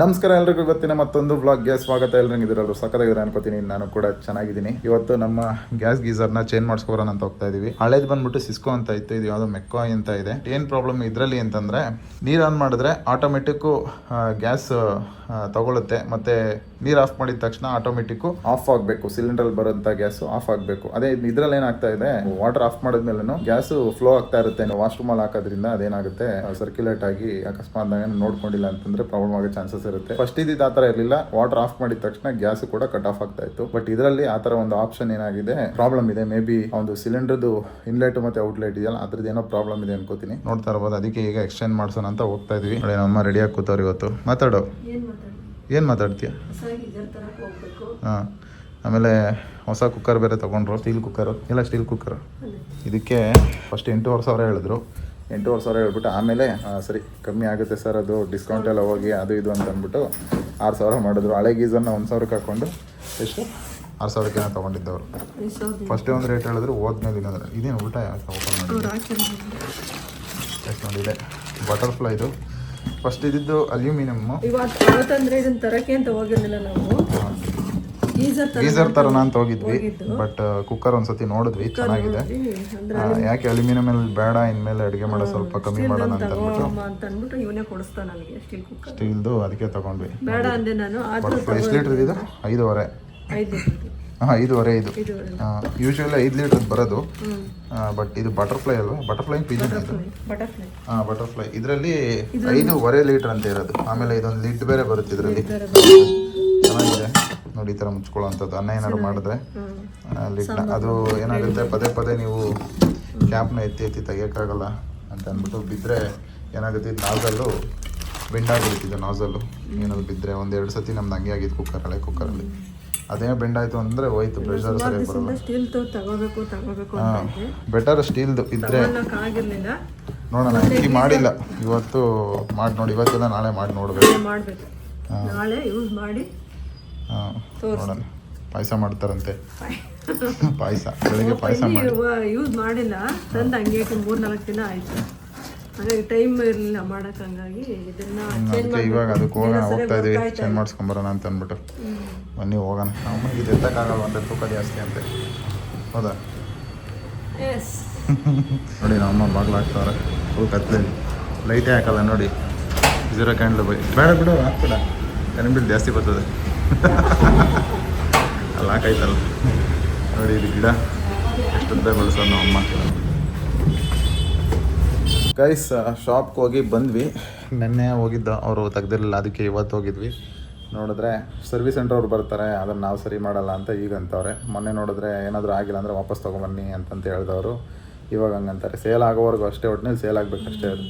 ನಮಸ್ಕಾರ ಎಲ್ರಿಗೂ, ಇವತ್ತಿನ ಮತ್ತೊಂದು ವ್ಲಾಗ್ಗೆ ಸ್ವಾಗತ. ಎಲ್ರಿಗೂ ಇದಿರಲ್ಲ ಸಕ್ಕತ್ತಾಗಿದ್ರೆ ಅನ್ಕೋತೀನಿ. ನಾನು ಕೂಡ ಚೆನ್ನಾಗಿದ್ದೀನಿ. ಇವತ್ತು ನಮ್ಮ ಗ್ಯಾಸ್ ಗೀಸರ್ನ ಚೇಂಜ್ ಮಾಡಿಸ್ಕೊಬರೋಣ ಅಂತ ಹೋಗ್ತಾ ಇದೀವಿ. ಹಳೇದು ಬಂದ್ಬಿಟ್ಟು ಸಿಸ್ಕೋ ಅಂತ ಇತ್ತು. ಇದು ಯಾವುದೋ ಮೆಕ್ಕೋ ಅಂತ ಇದೆ. ಏನು ಪ್ರಾಬ್ಲಮ್ ಇದರಲ್ಲಿ ಅಂತಂದ್ರೆ, ನೀರು ಆನ್ ಮಾಡಿದ್ರೆ ಆಟೋಮೆಟಿಕ್ಕು ಗ್ಯಾಸ್ ತಗೊಳುತ್ತೆ. ಮತ್ತೆ ನೀರು ಆಫ್ ಮಾಡಿದ ತಕ್ಷಣ ಆಟೋಮೆಟಿಕ್ಕು ಆಫ್ ಆಗಬೇಕು ಸಿಲಿಂಡರ್ ಬರೋಂಥ ಗ್ಯಾಸ್ ಆಫ್ ಆಗಬೇಕು. ಅದೇ ಇದ್ರಲ್ಲಿ ಏನಾಗ್ತಾ ಇದೆ ವಾಟರ್ ಆಫ್ ಮಾಡಿದ್ಮೇಲೆ ಗ್ಯಾಸ್ ಫ್ಲೋ ಆಗ್ತಾ ಇರುತ್ತೆ. ವಾಶ್ರೂಮ್ ಅಲ್ಲಿ ಹಾಕೋದ್ರಿಂದ ಅದೇನಾಗುತ್ತೆ ಸರ್ಕ್ಯುಲೇಟ್ ಆಗಿ ಅಕಸ್ಮಾತ್ ನೋಡ್ಕೊಂಡಿಲ್ಲ ಅಂತಂದ್ರೆ ಪ್ರಾಬ್ಲಮ್ ಆಗೋ ಚಾನ್ಸಸ್ ಇರುತ್ತೆ. ಫಸ್ಟ್ ಇದ್ದಿದ್ದು ಆ ಥರ ಇರಲಿಲ್ಲ ವಾಟರ್ ಆಫ್ ಮಾಡಿದ ತಕ್ಷಣ ಗ್ಯಾಸ್ ಕೂಡ ಕಟ್ ಆಫ್ ಆಗ್ತಾ ಇತ್ತು. ಬಟ್ ಇದರಲ್ಲಿ ಆ ಥರ ಒಂದು ಆಪ್ಷನ್ ಏನಾಗಿದೆ ಪ್ರಾಬ್ಲಮ್ ಇದೆ. ಮೇ ಬಿ ಒಂದು ಸಿಲಿಂಡರ್ದು ಇನ್ಲೆಟ್ ಮತ್ತೆ ಔಟ್ಲೆಟ್ ಇದೆಯಲ್ಲ ಅದ್ರದ್ದು ಏನೋ ಪ್ರಾಬ್ಲಮ್ ಇದೆ ಅನ್ಕೋತೀನಿ. ನೋಡ್ತಾ ಇರ್ಬೋದು. ಅದಕ್ಕೆ ಈಗ ಎಕ್ಸ್ಚೇಂಜ್ ಮಾಡ್ಸೋಣ ಅಂತ ಹೋಗ್ತಾ ಇದೀವಿ. ನೋಡಿ ನಮ್ಮ ರೆಡಿಯಾಗಿ ಕೂತವ್ರು ಇವತ್ತು. ಮಾತಾಡು. ಏನು ಮಾತಾಡಿ ಏನು ಮಾತಾಡ್ತೀಯ ಹಾಂ. ಆಮೇಲೆ ಹೊಸ ಕುಕ್ಕರ್ ಬೇರೆ ತೊಗೊಂಡ್ರು ಸ್ಟೀಲ್ ಕುಕ್ಕರು ಇಲ್ಲ ಸ್ಟೀಲ್ ಕುಕ್ಕರ್ ಇದಕ್ಕೆ ಫಸ್ಟ್ ಎಂಟೂವರೆ ಸಾವಿರ ಹೇಳಿದ್ರು. ಎಂಟೂವರೆ ಸಾವಿರ ಹೇಳ್ಬಿಟ್ಟು ಆಮೇಲೆ ಸರಿ ಕಮ್ಮಿ ಆಗುತ್ತೆ ಸರ್ ಅದು ಡಿಸ್ಕೌಂಟ್ ಎಲ್ಲ ಹೋಗಿ ಅದು ಇದು ಅಂತ ಅಂದ್ಬಿಟ್ಟು ಆರು ಸಾವಿರ ಮಾಡಿದ್ರು. ಹಳೆ ಗೀಸನ್ನು ಒಂದು ಸಾವಿರಕ್ಕೆ ಹಾಕ್ಕೊಂಡು ಎಷ್ಟು? ಆರು ಸಾವಿರಕ್ಕೆ ತೊಗೊಂಡಿದ್ದವರು. ಫಸ್ಟ್ ಒಂದು ರೇಟ್ ಹೇಳಿದ್ರು ಹೋದ್ಮೇಲೆ ಇನ್ನೊಂದು ಇದೇನು ಊಟ ಯಾಕೆ ಓಪನ್ ಮಾಡಿ ಎಷ್ಟು ನೋಡಿದೆ ಬಟರ್ಫ್ಲೈದು ಫಸ್ಟ್ ಇದ್ದಿದ್ದು ಅಲ್ಯೂಮಿನಿಯಮ್ಮು ಇವತ್ತು ಅವತ್ತಂದ್ರೆ ಇದನ್ನ ತರಕ್ಕೆ ಅಂತ ಹೋಗಿರ್ಲಿಲ್ಲ ನಾವು. ಗೀಸರ್ ತರ ಅಂತ ಹೋಗಿದ್ವಿ ಬಟ್ ಕುಕ್ಕರ್ ಒಂದ್ಸತಿ ನೋಡಿದ್ವಿ ಚೆನ್ನಾಗಿದೆ. ಯಾಕೆ ಅಲ್ಯೂಮಿನಿಯಂ ಅಲ್ಲಿ ಬೇಡ ಇನ್ಮೇಲೆ ಅಡುಗೆ ಮಾಡೋ ಸ್ವಲ್ಪ ಕಮ್ಮಿ ಮಾಡೋಣ ಅಂತ ಅಂದ್ಬಿಟ್ಟು. ಇವನೇ ಕೊಡಿಸ್ತಾ ನನಗೆ ಸ್ಟೀಲ್ ಕುಕ್ಕರ್ ಸ್ಟೀಲ್ದು ಅದಕ್ಕೆ ತಗೊಂಡ್ವಿ. ಬೇಡ ಅಂದೆ ನಾನು ಬಟ್ ಎಷ್ಟು ಲೀಟ್ರ್ ಇದು? ಐದೂವರೆ. ಹಾಂ ಇದುವರೆ ಇದು ಯೂಶ್ವಲಿ ಐದು ಲೀಟರ್ ಬರೋದು. ಬಟ್ ಇದು ಬಟರ್ಫ್ಲೈ ಅಲ್ವಾ? ಬಟರ್ಫ್ಲೈ ಪಿಜನ್ ಇದು. ಹಾಂ ಬಟರ್ಫ್ಲೈ ಇದರಲ್ಲಿ ಐದೂವರೆ ಲೀಟರ್ ಅಂತ ಇರೋದು. ಆಮೇಲೆ ಇದೊಂದು ಲಿಡ್ ಬೇರೆ ಬರುತ್ತೆ ಇದರಲ್ಲಿ. ಚೆನ್ನಾಗಿದೆ. ನೋಡಿ ಈ ಥರ ಮುಚ್ಕೊಳ್ಳೋ ಅಂಥದ್ದು ಅನ್ನ ಏನಾದ್ರು ಮಾಡಿದ್ರೆ. ಲಿಡ್ನ ಅದು ಏನಾಗುತ್ತೆ? ಪದೇ ಪದೇ ನೀವು ಕ್ಯಾಪ್ನ ಎತ್ತಿ ಎತ್ತಿ ತೆಗಿಯೋಕ್ಕಾಗಲ್ಲ ಅಂತ ಅಂದ್ಬಿಟ್ಟು ಬಿದ್ದರೆ ಏನಾಗುತ್ತೆ? ಇದು ನಾಸಲ್ಲು ಬೆಂಡ್ ಆಗಿಬಿಡ್ತಿದ್ದು ನಾಸಲ್ಲು ಏನಾದ್ರು ಬಿದ್ದರೆ ಒಂದೆರಡು ಸತಿ ನಮ್ದು ಹಂಗೆ ಆಗಿತ್ತು ಕುಕ್ಕರ್ ಹಳೆ ಕುಕ್ಕರಲ್ಲಿ ಅದೇ ಬೆಂಡ್ ಆಯ್ತು ಅಂದರೆ ಹೋಯ್ತು ಪ್ರೆಷರ್ ಸರಿ ಬರಲ್ಲ. ಸ್ಟೀಲ್ ತಗೋಬೇಕು ಹಾಂ ಬೆಟರ್ ಸ್ಟೀಲ್ದು ಇದ್ದರೆ ನೋಡೋಣ ಅಕ್ಕಿ ಮಾಡಿಲ್ಲ. ಇವತ್ತು ಮಾಡಿ ನೋಡಿ ಇವತ್ತೆಲ್ಲ ನಾಳೆ ಮಾಡಿ ನೋಡಬೇಕು. ಮಾಡಬೇಕು. ನಾಳೆ ಯೂಸ್ ಮಾಡಿ ಹಾಂ ನೋಡೋಣ. ಪಾಯಸ ಮಾಡ್ತಾರಂತೆ. ಪಾಯಸ. ಬೆಳಿಗ್ಗೆ ಪಾಯಸ ಮಾಡಿ. ಯೂಸ್ ಮಾಡಿಲ್ಲ. ತಂದು ಹಂಗೆ ಮೂರ್ ನಾಲ್ಕು ದಿನ ಆಯ್ತು. ಹಾಗಾಗಿ ಟೈಮ್ ಇರಲಿಲ್ಲ ಮಾಡಕ್ ಹಂಗಾಗಿ ಇದನ್ನ ಅದಕ್ಕೆ ಇವಾಗ ಅದಕ್ಕೆ ಹೋಗೋಣ ಹೋಗ್ತಾ ಇದೀವಿ. ಚೇಂಜ್ ಮಾಡಿಸ್ಕೊಂಬರೋಣ ಅಂತ ಅಂದ್ಬಿಟ್ಟು. ಬನ್ನಿ ಹೋಗೋಣ. ಅಮ್ಮನಿಗೆ ಇದು ಎತ್ತಕ್ಕಾಗಲ್ಲ ಒಂದು ತೂಕ ಜಾಸ್ತಿ ಅಂತೆ. ಹೌದಾ? ಎಸ್ ನೋಡಿ ನಮ್ಮ ಬಾಗ್ಲು ಹಾಕ್ತಾರೆ ಫುಲ್ ಕತ್ಲೇಲಿ ಲೈಟೇ ಹಾಕಲ್ಲ ನೋಡಿ. ಜೀರೋ ಕ್ಯಾಂಡಲ್ ಬೈ ಬೇಡ ಬಿಡು ಹಾಕ್ಬೇಡ. ಕರೆಂಟ್ ಬಿಲ್ ಜಾಸ್ತಿ ಬರ್ತದೆ. ಅಲ್ಲಿ ಹಾಕಾಯ್ತಲ್ಲ. ನೋಡಿ ಇದು ಗಿಡ. ಎಷ್ಟುದ್ದ ಬೆಳೆಸೋದು ನಮ್ಮ ಅಮ್ಮ. ಗೈಸ್ ಶಾಪ್ಗೆ ಹೋಗಿ ಬಂದ್ವಿ. ನೆನ್ನೆ ಹೋಗಿದ್ದ, ಅವರು ತೆಗ್ದಿರಲಿಲ್ಲ, ಅದಕ್ಕೆ ಇವತ್ತು ಹೋಗಿದ್ವಿ. ನೋಡಿದ್ರೆ ಸರ್ವಿಸ್ ಸೆಂಟರ್ ಅವ್ರು ಬರ್ತಾರೆ, ಅದನ್ನು ನಾವು ಸರಿ ಮಾಡಲ್ಲ ಅಂತ ಈಗ ಅಂತವ್ರೆ. ಮೊನ್ನೆ ನೋಡಿದ್ರೆ ಏನಾದರೂ ಆಗಿಲ್ಲ ಅಂದರೆ ವಾಪಸ್ ತೊಗೊಂಬನ್ನಿ ಅಂತಂತ ಹೇಳಿದವರು. ಇವಾಗ ಹಂಗಂತಾರೆ. ಸೇಲ್ ಆಗೋವರೆಗೂ ಅಷ್ಟೇ ಒಟ್ಟಿನಲ್ಲಿ ಸೇಲ್ ಆಗಬೇಕಷ್ಟೇ ಅದು.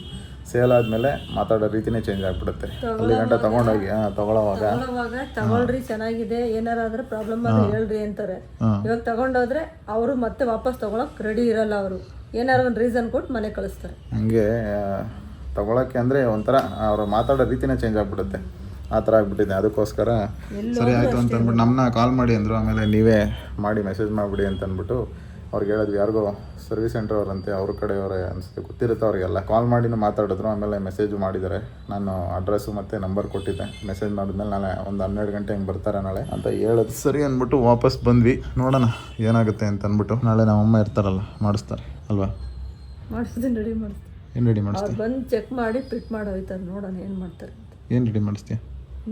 ಸೇಲ್ ಆದಮೇಲೆ ಮಾತಾಡೋ ರೀತಿನೇ ಚೇಂಜ್ ಆಗ್ಬಿಡುತ್ತೆ. ಅಲ್ಲಿ ಗಂಟ ತಗೊಂಡೋಗಿ ಹಾಂ ತೊಗೊಳೋವಾಗ. ತಗೊಳ್ಳುವಾಗ ತಗೊಳ್ರಿ ಚೆನ್ನಾಗಿದೆ ಏನಾರಾದ್ರೆ ಪ್ರಾಬ್ಲಮ್ ಆದ್ರೆ ಹೇಳ್ರಿ ಅಂತಾರೆ. ಇವಾಗ ತಗೊಂಡೋದ್ರೆ ಅವರು ಮತ್ತೆ ವಾಪಸ್ ತಗೊಳಕ್ ರೆಡಿ ಇರಲ್ಲ ಅವರು. ಏನಾರ ಒಂದು ರೀಸನ್ ಕೊಟ್ಟು ಮನೆ ಕಳಿಸ್ತಾರೆ. ಹಂಗೆ ತಗೊಳಕ್ಕೆ ಅಂದ್ರೆ ಒಂಥರ ಅವ್ರು ಮಾತಾಡೋ ರೀತಿನೇ ಚೇಂಜ್ ಆಗ್ಬಿಡುತ್ತೆ. ಆ ಥರ ಆಗ್ಬಿಟ್ಟಿದೆ. ಅದಕ್ಕೋಸ್ಕರ ಸರಿ ಆಯಿತು ಅಂತ ಅಂದ್ಬಿಟ್ಟು ನಮ್ಮನ್ನ ಕಾಲ್ ಮಾಡಿ ಅಂದರು. ಆಮೇಲೆ ನೀವೇ ಮಾಡಿ ಮೆಸೇಜ್ ಮಾಡಿಬಿಡಿ ಅಂತ ಅಂದ್ಬಿಟ್ಟು ಅವ್ರಿಗೆ ಹೇಳಿದ್ವಿ ಯಾರಿಗೋ ಸರ್ವಿಸ್ ಸೆಂಟರ್ ಅವರಂತೆ ಅವ್ರ ಕಡೆಯವರೇ ಅನಿಸುತ್ತೆ. ಗೊತ್ತಿರುತ್ತೆ ಅವರಿಗೆಲ್ಲ. ಕಾಲ್ ಮಾಡಿನೂ ಮಾತಾಡಿದ್ರು ಆಮೇಲೆ ಮೆಸೇಜ್ ಮಾಡಿದ್ದಾರೆ. ನಾನು ಅಡ್ರೆಸ್ಸು ಮತ್ತು ನಂಬರ್ ಕೊಟ್ಟಿದ್ದೆ. ಮೆಸೇಜ್ ಮಾಡಿದ್ಮೇಲೆ ನಾಳೆ ಒಂದು ಹನ್ನೆರಡು ಗಂಟೆ ಹಿಂಗೆ ಬರ್ತಾರೆ ನಾಳೆ ಅಂತ ಹೇಳೋದು. ಸರಿ ಅಂದ್ಬಿಟ್ಟು ವಾಪಸ್ ಬಂದ್ವಿ. ನೋಡೋಣ ಏನಾಗುತ್ತೆ ಅಂತ ಅಂದ್ಬಿಟ್ಟು. ನಾಳೆ ನಮ್ಮಮ್ಮ ಇರ್ತಾರಲ್ಲ ಮಾಡಿಸ್ತಾರೆ ಅಲ್ವಾ? ಮಾಡಿಸ್ತೀನಿ ರೆಡಿ ಮಾಡಿಸ್ತೀನಿ. ಏನು ರೆಡಿ ಮಾಡಿಸ್ತೀನಿ ಬಂದು ಚೆಕ್ ಮಾಡಿ ಫಿಟ್ ಮಾಡಿ ಹೋಯ್ತಾರೆ. ನೋಡೋಣ ಏನು ಮಾಡ್ತಾರೆ ಏನು ರೆಡಿ ಮಾಡಿಸ್ತೀಯ?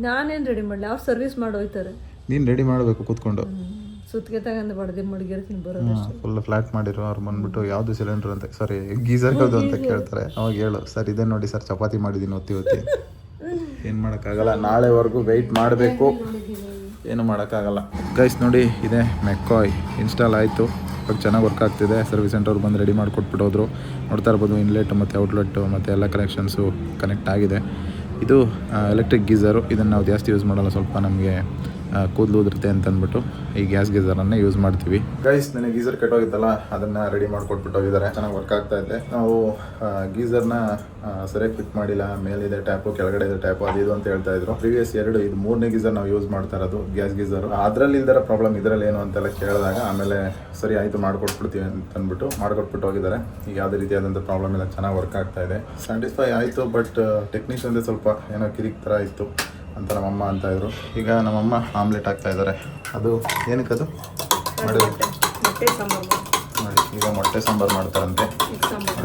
ನಾನೇನು ರೆಡಿ ಮಾಡಲಿ? ಅವ್ರು ಸರ್ವಿಸ್ ಮಾಡಿ ಹೋಯ್ತಾರೆ. ನೀನು ರೆಡಿ ಮಾಡಬೇಕು ಕೂತ್ಕೊಂಡು. ಸುತ್ತಿಗೆ ತಗೊಂಡು ಬಡ್ದು ಮಡಗಿರ್ತೀನಿ ಬರೋದು ಫುಲ್ ಫ್ಲಾಟ್ ಮಾಡಿರೋ ಅವ್ರು ಬಂದ್ಬಿಟ್ಟು ಯಾವುದು ಸಿಲಿಂಡರ್ ಅಂತ ಸಾರಿ ಗೀಸರ್ ಯಾವುದು ಅಂತ ಕೇಳ್ತಾರೆ. ಅವಾಗ ಹೇಳು ಸರ್ ಇದೆ ನೋಡಿ ಸರ್ ಚಪಾತಿ ಮಾಡಿದ್ದೀನಿ ಒತ್ತಿ ಒತ್ತಿ. ಏನು ಮಾಡೋಕ್ಕಾಗಲ್ಲ ನಾಳೆವರೆಗೂ ವೆಯ್ಟ್ ಮಾಡಬೇಕು. ಏನು ಮಾಡೋಕ್ಕಾಗಲ್ಲ. ಗೈಸ್ ನೋಡಿ ಇದೆ ಮೆಕ್ಕಾಯ್. ಇನ್ಸ್ಟಾಲ್ ಆಯಿತು. ಇವಾಗ ಚೆನ್ನಾಗಿ ವರ್ಕ್ ಆಗ್ತಿದೆ. ಸರ್ವಿಸ್ ಸೆಂಟರ್ ಬಂದು ರೆಡಿ ಮಾಡಿಕೊಟ್ಬಿಟ್ಟು ಹೋದ್ರು ನೋಡ್ತಾ ಇರ್ಬೋದು ಇನ್ಲೆಟ್ ಮತ್ತು ಔಟ್ಲೆಟ್ ಮತ್ತು ಎಲ್ಲ ಕನೆಕ್ಷನ್ಸು ಕನೆಕ್ಟ್ ಆಗಿದೆ. ಇದು ಎಲೆಕ್ಟ್ರಿಕ್ ಗೀಸರು. ಇದನ್ನು ನಾವು ಜಾಸ್ತಿ ಯೂಸ್ ಮಾಡಲ್ಲ ಸ್ವಲ್ಪ ನಮಗೆ ಕೂದಲು ಉದುರುತ್ತೆ ಅಂತ ಅಂದ್ಬಿಟ್ಟು ಈ ಗ್ಯಾಸ್ ಗೀಸರನ್ನೇ ಯೂಸ್ ಮಾಡ್ತೀವಿ. ಗೈಸ್ ನನಗೆ ಗೀಸರ್ ಕೆಟ್ಟೋಗಿತ್ತಲ್ಲ? ಅದನ್ನ ರೆಡಿ ಮಾಡ್ಕೊಟ್ಬಿಟ್ಟು ಹೋಗಿದ್ದಾರೆ. ಚೆನ್ನಾಗಿ ವರ್ಕ್ ಆಗ್ತಾ ಇದೆ. ನಾವು ಗೀಸರ್ನ ಸರಿಯಾಗಿ ಫಿಟ್ ಮಾಡಿಲ್ಲ. ಮೇಲಿದೆ ಟ್ಯಾಪು ಕೆಳಗಡೆ ಇದೆ ಟ್ಯಾಪು ಅದು ಇದು ಅಂತ ಹೇಳ್ತಾ ಇದ್ರು. ಪ್ರೀವಿಯಸ್ ಎರಡು, ಇದು ಮೂರನೇ ಗೀಸರ್ ನಾವು ಯೂಸ್ ಮಾಡ್ತಾ ಇರೋದು, ಗ್ಯಾಸ್ ಗೀಸರ್. ಅದರಲ್ಲಿ ಇಲ್ದರ ಪ್ರಾಬ್ಲಮ್ ಇದರಲ್ಲಿ ಏನು ಅಂತೆಲ್ಲ ಕೇಳಿದಾಗ ಆಮೇಲೆ ಸರಿ, ಆಯಿತು, ಮಾಡ್ಕೊಟ್ಬಿಡ್ತೀವಿ ಅಂತ ಅಂದ್ಬಿಟ್ಟು ಮಾಡ್ಕೊಟ್ಬಿಟ್ಟು ಹೋಗಿದ್ದಾರೆ. ಈಗ ಯಾವುದೇ ರೀತಿಯಾದಂಥ ಪ್ರಾಬ್ಲಮ್ ಇಲ್ಲ. ಚೆನ್ನಾಗಿ ವರ್ಕ್ ಆಗ್ತಾ ಇದೆ. ಸ್ಯಾಟಿಸ್ಫೈ ಆಯಿತು ಬಟ್ ಟೆಕ್ನಿಷಿಯನ್ದೇ ಸ್ವಲ್ಪ ಏನೋ ಕಿರಿಕ್ ಥರ ಇತ್ತು. ಅಂತ ನಮ್ಮಮ್ಮ ಅಂತ ಇದ್ರು. ಈಗ ನಮ್ಮಮ್ಮ ಆಮ್ಲೆಟ್ ಹಾಕ್ತಾ ಇದ್ದಾರೆ ಅದು ಏನಕ್ಕದು ಮಾಡಿ ನೋಡಿ. ಈಗ ಮೊಟ್ಟೆ ಸಾಂಬಾರು ಮಾಡ್ತಾರಂತೆ.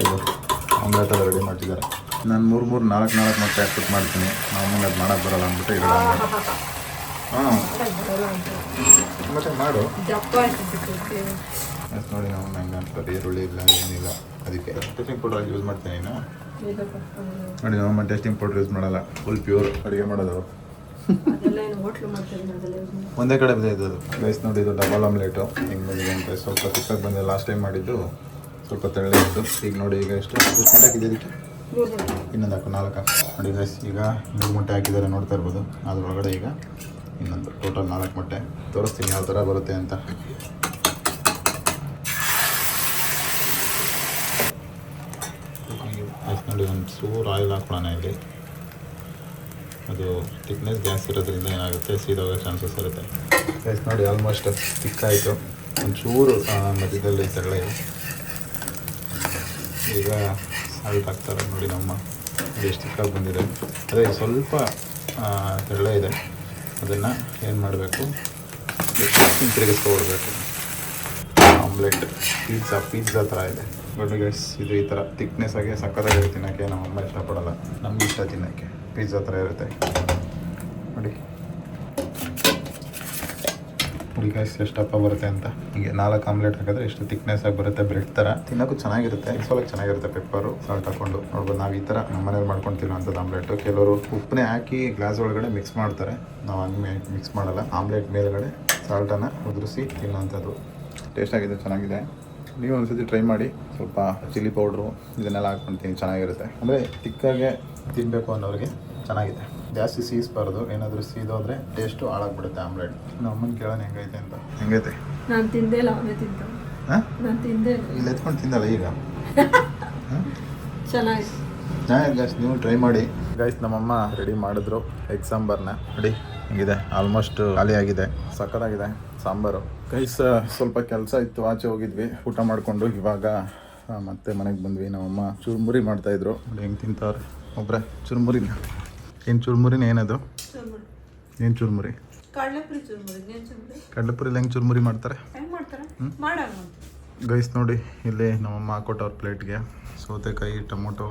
ಇದು ಆಮ್ಲೆಟ್ ಅದು ರೆಡಿ ಮಾಡ್ತಿದ್ದಾರೆ. ನಾನು ಮೂರು ಮೂರು ನಾಲ್ಕು ನಾಲ್ಕು ಮೊಟ್ಟೆ ಹಾಕ್ಬಿಟ್ಟು ಮಾಡ್ತೀನಿ. ನಮ್ಮಮ್ಮನ ಅದು ಮಾಡೋಕ್ಕೆ ಬರಲ್ಲ ಅಂದ್ಬಿಟ್ಟು ಇಡಲ್ಲ ಹಾಂ. ಮತ್ತೆ ಮಾಡು. ನೋಡಿ ನಾವು ಹೆಂಗೆ ಅಂತ ಈರುಳ್ಳಿ ಇಲ್ಲ ಏನಿಲ್ಲ. ಅದಕ್ಕೆ ಟಿಫಿನ್ ಪೌಡರ್ ಯೂಸ್ ಮಾಡ್ತೀನಿ ನೀನು. ನೋಡಿ ನಮ್ಮ ಟೇಸ್ಟಿಂಗ್ ಪೌಡರ್ ಯೂಸ್ ಮಾಡಲ್ಲ. ಫುಲ್ ಪ್ಯೂರ್ ಅಡುಗೆ ಮಾಡೋದು ಅದೆಲ್ಲ ಏನು ಹೋಟ್ಲು ಮಾಡ್ತಾರೆ ಅದೆಲ್ಲ ಒಂದೇ ಕಡೆ ಇದೆ ಅದು. ರೈಸ್ ನೋಡಿ ಇದು ಡಬಲ್ ಆಮ್ಲೆಟು ಹಿಂಗೆ ಬಂದಿದೆ ಅಂತ ಸ್ವಲ್ಪ ಚಿಕ್ಕದಾಗಿ ಬಂದಿದೆ. ಲಾಸ್ಟ್ ಟೈಮ್ ಮಾಡಿದ್ದು ಸ್ವಲ್ಪ ತೆಳ್ಳೆ ಇತ್ತು. ಈಗ ನೋಡಿ ಈಗ ಎಷ್ಟು? ಎಷ್ಟು ಹಾಕಿದೆ ಇದಕ್ಕೆ ಗಂಟೆ ಇನ್ನೊಂದು ಹಾಕು ನಾಲ್ಕು ನೋಡಿ ರೈಸ್ ಈಗ ಮೂರು ಮೊಟ್ಟೆ ಹಾಕಿದ್ದಾರೆ ನೋಡ್ತಾ ಇರ್ಬೋದು. ಅದ್ರೊಳಗಡೆ ಈಗ ಇನ್ನೊಂದು. ಟೋಟಲ್ ನಾಲ್ಕು ಮೊಟ್ಟೆ ತೋರಿಸ್ತೀನಿ ಯಾವ ಥರ ಬರುತ್ತೆ ಅಂತ ರೈಸ್ ನೋಡಿ ಒಂದು ಚೂರು ಆಯಿಲ್ ಹಾಕ್ಕೊಳ್ಳೋಣ ಇಲ್ಲಿ. ಅದು ಥಿಕ್ನೆಸ್ ಜಾಸ್ತಿ ಇರೋದ್ರಿಂದ ಏನಾಗುತ್ತೆ? ಸೀದೋಗೋ ಚಾನ್ಸಸ್ ಇರುತ್ತೆ. ಗ್ಯಾಸ್ ನೋಡಿ ಆಲ್ಮೋಸ್ಟ್ ತಿಕ್ಕಾಯಿತು ಒಂಚೂರು ಆ, ಮಧ್ಯದಲ್ಲಿ ತೆರಳ ಈಗ ಸಾಲ್ಟ್ ಹಾಕ್ತಾರೆ ನೋಡಿ ನಮ್ಮ. ಎಷ್ಟು ಆಗಿ ಬಂದಿದೆ. ಅದೇ ಸ್ವಲ್ಪ ತೆರಳೆ ಇದೆ. ಅದನ್ನು ಏನು ಮಾಡಬೇಕು? ತಿರುಗಿಸ್ಕೊಬಿಡ್ಬೇಕು. ಆಮ್ಲೆಟ್ ಪಿಜ್ಜಾ ಪಿಜ್ಜಾ ಥರ ಇದೆ. ಬಟ್ ಗೈಸ್ ಇದು ಈ ಥರ ತಿಕ್ನೆಸ್ ಆಗಿ ಸಕ್ಕತ್ತಾಗಿ ತಿನ್ನೋಕ್ಕೆ. ನಮ್ಮ ಅಮ್ಮ ಇಷ್ಟಪಡಲ್ಲ. ನಮ್ಗೆ ಇಷ್ಟ ತಿನ್ನೋಕ್ಕೆ. ಪಿಜ್ಜಾ ಥರ ಇರುತ್ತೆ. ನೋಡಿ. ನೋಡಿ ಗೈಸ್ ಎಷ್ಟು ದಪ್ಪ ಬರುತ್ತೆ ಅಂತ. ಹೀಗೆ ನಾಲ್ಕು ಆಮ್ಲೆಟ್ ಹಾಕಿದ್ರೆ ಎಷ್ಟು ತಿಕ್ನೆಸ್ ಆಗಿ ಬರುತ್ತೆ ಬ್ರೆಡ್ ಥರ. ತಿನ್ನೋಕ್ಕೂ ಚೆನ್ನಾಗಿರುತ್ತೆ. ಸ್ವಲ್ಪ ಚೆನ್ನಾಗಿರುತ್ತೆ ಪೆಪ್ಪರು ಸಾಲ್ಟ್ ಹಾಕೊಂಡು ನೋಡ್ಬೋದು ನಾವು ಈ ಥರ ನಮ್ಮ ಮನೇಲಿ ಮಾಡ್ಕೊಂಡು ತಿನ್ನುವಂಥದ್ದು ಆಮ್ಲೆಟ್. ಕೆಲವರು ಉಪ್ಪನ್ನೇ ಹಾಕಿ ಗ್ಲಾಸ್ ಒಳಗಡೆ ಮಿಕ್ಸ್ ಮಾಡ್ತಾರೆ. ನಾವು ಹಂಗೆ ಮಿಕ್ಸ್ ಮಾಡಲ್ಲ. ಆಮ್ಲೆಟ್ ಮೇಲ್ಗಡೆ ಸಾಲ್ಟನ್ನು ಉದುರಿಸಿ ತಿನ್ನೋಂಥದ್ದು ಟೇಸ್ಟ್ ಆಗಿದೆ ಚೆನ್ನಾಗಿದೆ. ನೀವು ಒಂದು ಸತಿ ಟ್ರೈ ಮಾಡಿ ಸ್ವಲ್ಪ ಚಿಲ್ಲಿ ಪೌಡ್ರು ಇದನ್ನೆಲ್ಲ ಹಾಕ್ಕೊಂಡು ಚೆನ್ನಾಗಿರುತ್ತೆ. ಅಂದರೆ ತಿಕ್ಕಾಗೆ ತಿನ್ನಬೇಕು ಅನ್ನೋರಿಗೆ ಚೆನ್ನಾಗಿದೆ. ಜಾಸ್ತಿ ಸೀಸ್ಬಾರ್ದು ಏನಾದರೂ ಸೀದೋದ್ರೆ ಟೇಸ್ಟು ಹಾಳಾಗ್ಬಿಡುತ್ತೆ ಆಮ್ಲೆಟ್. ನಮ್ಮ ಅಮ್ಮನ ಕೇಳೋಣ ಹೆಂಗೈತೆ ಅಂತ. ಹೆಂಗೈತೆ? ನಾನು ತಿಂದೇ ಇಲ್ಲ ಅವನೇ ತಿಂತ ಹಾಂ? ನಾನು ತಿಂದೇ ಇಲ್ಲ. ಎತ್ಕೊಂಡು ತಿಂದಲ್ಲ ಈಗ? ಚೆನ್ನಾಗಿ ಚೆನ್ನಾಗಿದೆ. ಗೈಸ್ ನೀವು ಟ್ರೈ ಮಾಡಿ. ಗೈಸ್ ನಮ್ಮಮ್ಮ ರೆಡಿ ಮಾಡಿದ್ರು ಎಗ್ ಸಾಂಬಾರ್ನ ರೆಡಿ ಹಿಂಗಿದೆ. ಆಲ್ಮೋಸ್ಟ್ ಖಾಲಿ ಆಗಿದೆ. ಸಕ್ಕತ್ತಾಗಿದೆ ಸಾಂಬಾರು. ಗೈಸ್ ಸ್ವಲ್ಪ ಕೆಲಸ ಇತ್ತು. ಆಚೆ ಹೋಗಿದ್ವಿ. ಊಟ ಮಾಡಿಕೊಂಡು ಇವಾಗ ಮತ್ತೆ ಮನೆಗೆ ಬಂದ್ವಿ. ನಮ್ಮಮ್ಮ ಚುರುಮುರಿ ಮಾಡ್ತಾಯಿದ್ರು ನೋಡಿ ಹೆಂಗೆ ತಿಂತಾರೆ ಒಬ್ಬರೇ ಚುರುಮುರಿನ ಏನು ಚುರುಮುರಿನ ಏನದು? ಏನು ಚುರುಮುರಿ? ಕಡಲೆಪುರಿ ಹೆಂಗ್ ಇನ್ನೇನು ಚೂರ್ಮುರಿ? ಕಡಲೆಪುರಿಲಿ ಹೆಂಗೆ ಚುರುಮುರಿ ಮಾಡ್ತಾರೆ? ಗೈಸ್ ನೋಡಿ ಇಲ್ಲಿ ನಮ್ಮಮ್ಮ ಹಾಕೊಟ್ಟವ್ರ ಪ್ಲೇಟ್ಗೆ ಸೌತೆಕಾಯಿ ಟೊಮೊಟೊ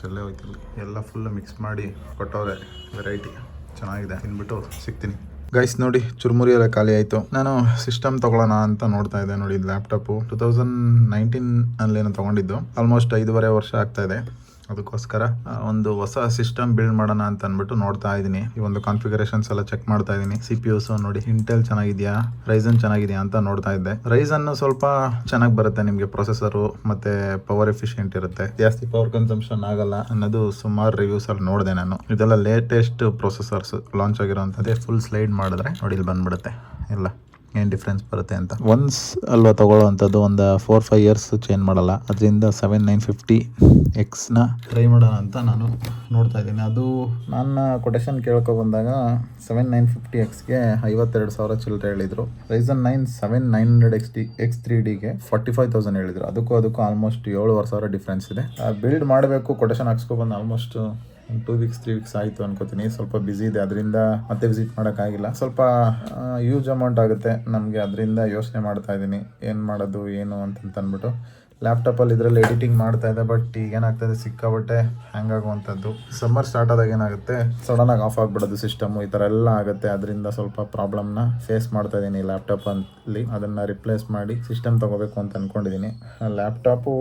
ಚೆಲ್ಲೆ ಹೋಯ್ತಿಲ್ಲ ಎಲ್ಲ ಫುಲ್ ಮಿಕ್ಸ್ ಮಾಡಿ ಕೊಟ್ಟವ್ರೆ. ವೆರೈಟಿ ಚೆನ್ನಾಗಿದೆ. ತಿನ್ಬಿಟ್ಟು ಸಿಗ್ತೀನಿ. ಗೈಸ್ ನೋಡಿ, ಚುರುಮುರಿ ಎಲ್ಲ ಖಾಲಿ ಆಯಿತು. ನಾನು ಸಿಸ್ಟಮ್ ತೊಗೊಳ್ಳೋಣ ಅಂತ ನೋಡ್ತಾ ಇದ್ದೆ. ನೋಡಿ ಲ್ಯಾಪ್ಟಾಪು ಟೂ ತೌಸಂಡ್ ನೈನ್ಟೀನ್ ಅಲ್ಲಿ ಏನೋ ತೊಗೊಂಡಿದ್ದು. ಆಲ್ಮೋಸ್ಟ್ ಐದುವರೆ ವರ್ಷ ಆಗ್ತಾ ಇದೆ. ಅದಕ್ಕೋಸ್ಕರ ಒಂದು ಹೊಸ ಸಿಸ್ಟಮ್ ಬಿಲ್ಡ್ ಮಾಡೋಣ ಅಂತ ಅಂದ್ಬಿಟ್ಟು ನೋಡ್ತಾ ಇದ್ದೀನಿ. ಈ ಒಂದು ಕಾನ್ಫಿಗರೇಷನ್ಸ್ ಎಲ್ಲ ಚೆಕ್ ಮಾಡ್ತಾ ಇದ್ದೀನಿ. ಸಿ ಪಿ ಯುಸ್ ನೋಡಿ ಇಂಟೆಲ್ ಚೆನ್ನಾಗಿದೆಯಾ? ರೈಸನ್ ಚೆನ್ನಾಗಿದೆಯಾ ಅಂತ ನೋಡ್ತಾ ಇದ್ದೆ. ರೈಸನ್ ಸ್ವಲ್ಪ ಚೆನ್ನಾಗಿ ಬರುತ್ತೆ ನಿಮಗೆ ಪ್ರೊಸೆಸರು ಮತ್ತೆ ಪವರ್ ಎಫಿಷಿಯಂಟ್ ಇರುತ್ತೆ. ಜಾಸ್ತಿ ಪವರ್ ಕನ್ಸಂಪ್ಷನ್ ಆಗಲ್ಲ ಅನ್ನೋದು ಸುಮಾರು ರಿವ್ಯೂಸ್ ಅಲ್ಲಿ ನೋಡಿದೆ ನಾನು. ಇದೆಲ್ಲ ಲೇಟೆಸ್ಟ್ ಪ್ರೊಸೆಸರ್ಸ್ ಲಾಂಚ್ ಆಗಿರೋಂಥದ್ದೇ ಫುಲ್ ಸ್ಲೈಡ್ ಮಾಡಿದ್ರೆ ನೋಡಿ, ಇಲ್ಲಿ ಬಂದ್ಬಿಡುತ್ತೆ. ಎಲ್ಲ. ಏನು ಡಿಫ್ರೆನ್ಸ್ ಬರುತ್ತೆ ಅಂತ? ಒನ್ಸ್ ಅಲ್ವಾ ತಗೊಳ್ಳೋವಂಥದ್ದು ಒಂದು ಫೋರ್ ಫೈವ್ ಇಯರ್ಸ್ ಚೇಂಜ್ ಮಾಡಲ್ಲ. ಅದರಿಂದ ಸೆವೆನ್ ನೈನ್ ಫಿಫ್ಟಿ ಎಕ್ಸ್ನ ಟ್ರೈ ಮಾಡೋಣ ಅಂತ ನಾನು ನೋಡ್ತಾ ಇದ್ದೀನಿ. ಅದು ನನ್ನ ಕೊಟೇಶನ್ ಕೇಳ್ಕೊ ಬಂದಾಗ ಸೆವೆನ್ ನೈನ್ ಫಿಫ್ಟಿ ಎಕ್ಸ್ಗೆ ಐವತ್ತೆರಡು ಸಾವಿರ ಚಿಲ್ಲರೆ ಹೇಳಿದರು. Ryzen nine seven nine hundred X D X three ಡಿಗೆ ಫಾರ್ಟಿ ಫೈವ್ ತೌಸಂಡ್ ಹೇಳಿದರು. ಅದಕ್ಕೂ ಅದಕ್ಕೂ ಆಲ್ಮೋಸ್ಟ್ ಏಳುವರೆ ಸಾವಿರ ಡಿಫ್ರೆನ್ಸ್ ಇದೆ. ಬಿಲ್ಡ್ ಮಾಡಬೇಕು ಕೊಟೇಶನ್ ಹಾಕ್ಸ್ಕೊಬಂದು ಆಲ್ಮೋಸ್ಟ್ ಒಂದು ಟೂ ವೀಕ್ಸ್ ತ್ರೀ ವೀಕ್ಸ್ ಆಯಿತು ಅನ್ಕೋತೀನಿ. ಸ್ವಲ್ಪ ಬ್ಯುಸಿ ಇದೆ. ಅದರಿಂದ ಮತ್ತೆ ವಿಸಿಟ್ ಮಾಡೋಕ್ಕಾಗಿಲ್ಲ. ಸ್ವಲ್ಪ ಯೂಜ್ ಅಮೌಂಟ್ ಆಗುತ್ತೆ ನಮಗೆ. ಅದರಿಂದ ಯೋಚನೆ ಮಾಡ್ತಾ ಇದ್ದೀನಿ. ಏನು ಮಾಡೋದು, ಏನು ಅಂತಂತ ಅಂದ್ಬಿಟ್ಟು ಲ್ಯಾಪ್ಟಾಪಲ್ಲಿ ಇದರಲ್ಲಿ ಎಡಿಟಿಂಗ್ ಮಾಡ್ತಾ ಇದೆ ಬಟ್ ಈಗ ಏನಾಗ್ತದೆ ಸಿಕ್ಕಾಬಟ್ಟೆ ಹ್ಯಾಂಗ್ ಆಗುವಂಥದ್ದು. ಸಮ್ಮರ್ ಸ್ಟಾರ್ಟ್ ಆದಾಗ ಏನಾಗುತ್ತೆ ಸಡನ್ ಆಗಿ ಆಫ್ ಆಗಿಬಿಡೋದು ಸಿಸ್ಟಮು ಈ ಥರ ಎಲ್ಲ ಆಗುತ್ತೆ. ಅದರಿಂದ ಸ್ವಲ್ಪ ಪ್ರಾಬ್ಲಮ್ನ ಫೇಸ್ ಮಾಡ್ತಾ ಇದ್ದೀನಿ ಲ್ಯಾಪ್ಟಾಪ್ ಅಲ್ಲಿ. ಅದನ್ನು ರಿಪ್ಲೇಸ್ ಮಾಡಿ ಸಿಸ್ಟಮ್ ತೊಗೋಬೇಕು ಅಂತ ಅಂದ್ಕೊಂಡಿದ್ದೀನಿ ಲ್ಯಾಪ್ಟಾಪು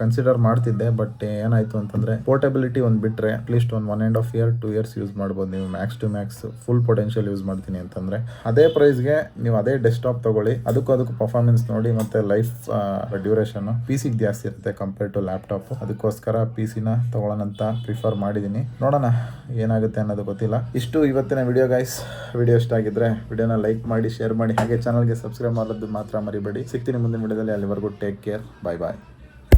ಕನ್ಸಿಡರ್ ಮಾಡ್ತಿದ್ದೆ ಬಟ್ ಏನಾಯಿತು ಅಂತಂದರೆ ಪೋರ್ಟಬಿಲಿಟಿ ಒಂದು ಬಿಟ್ಟರೆ ಅಟ್ಲೀಸ್ಟ್ ಒಂದು one and half year two years use ಮಾಡ್ಬೋದು. ನೀವು max to max full potential use ಮಾಡ್ತೀನಿ ಅಂತಂದರೆ. ಅದೇ ಪ್ರೈಸ್ಗೆ ನೀವು ಅದೇ ಡೆಸ್ಕ್ಟಾಪ್ ತೊಗೊಳ್ಳಿ. ಅದಕ್ಕೂ ಅದಕ್ಕೂ ಪರ್ಫಾರ್ಮೆನ್ಸ್ ನೋಡಿ ಮತ್ತು ಲೈಫ್ ಡ್ಯೂರೇಷನ್ ಪಿ ಸಿಗೆ ಜಾಸ್ತಿ ಇರುತ್ತೆ ಕಂಪೇರ್ ಟು ಲ್ಯಾಪ್ಟಾಪ್ ಅದಕ್ಕೋಸ್ಕರ ಪಿ ಸಿನ ತೊಗೊಳ್ಳೋಣ ಅಂತ ಪ್ರಿಫರ್ ಮಾಡಿದ್ದೀನಿ ನೋಡೋಣ ಏನಾಗುತ್ತೆ ಅನ್ನೋದು ಗೊತ್ತಿಲ್ಲ. ಇಷ್ಟು ಇವತ್ತಿನ ವಿಡಿಯೋ ಗೈಸ್ ವಿಡಿಯೋ ಇಷ್ಟ ಆಗಿದ್ರೆ ವಿಡಿಯೋನ ಲೈಕ್ ಮಾಡಿ ಶೇರ್ ಮಾಡಿ, ಹಾಗೆ ಚಾನಲ್ಗೆ ಸಬ್ಸ್ಕ್ರೈಬ್ ಮಾಡೋದು ಮಾತ್ರ ಮರಿಬೇಡಿ. ಸಿಗ್ತೀನಿ ಮುಂದಿನ ವಿಡಿಯೋದಲ್ಲಿ ಅಲ್ಲಿವರೆಗೂ ಟೇಕ್ ಕೇರ್ ಬಾಯ್ ಬಾಯ್